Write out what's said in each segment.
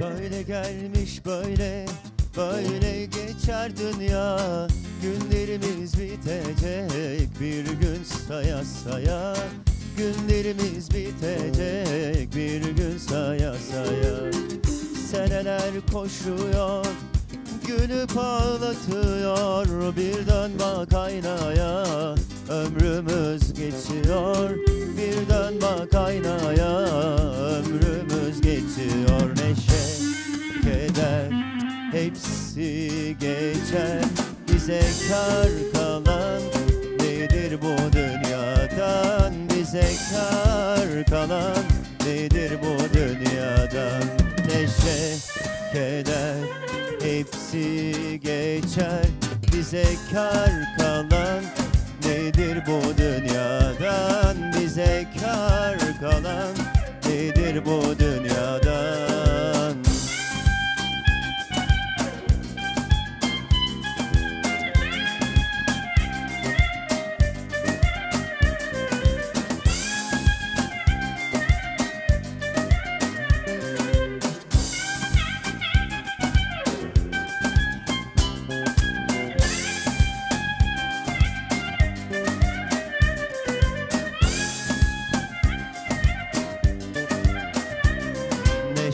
Böyle gelmiş böyle Böyle geçer dünya. Günlerimiz bitecek Bir gün saya saya. Günlerimiz bitecek Bir gün saya saya. Seneler koşuyor. Gülüp ağlatıyor Birden bak aynaya Ömrümüz geçiyor Birden bak aynaya Ömrümüz geçiyor Neşe, keder Hepsi geçer. Bize kar kalan Nedir bu dünyadan? Bize kar kalan Nedir bu dünyadan Neşe, keder Hepsi geçer. Bize kar kalan Nedir bu dünyadan? Bize kar kalan Nedir bu dünyadan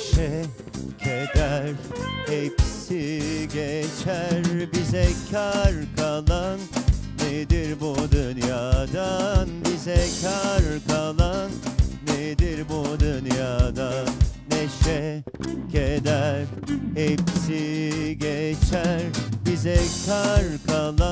Neşe, keder hepsi geçer. Bize kar kalan nedir bu dünyadan? Bize kar kalan nedir bu dünyadan? Neşe, keder hepsi geçer. Bize kar kalan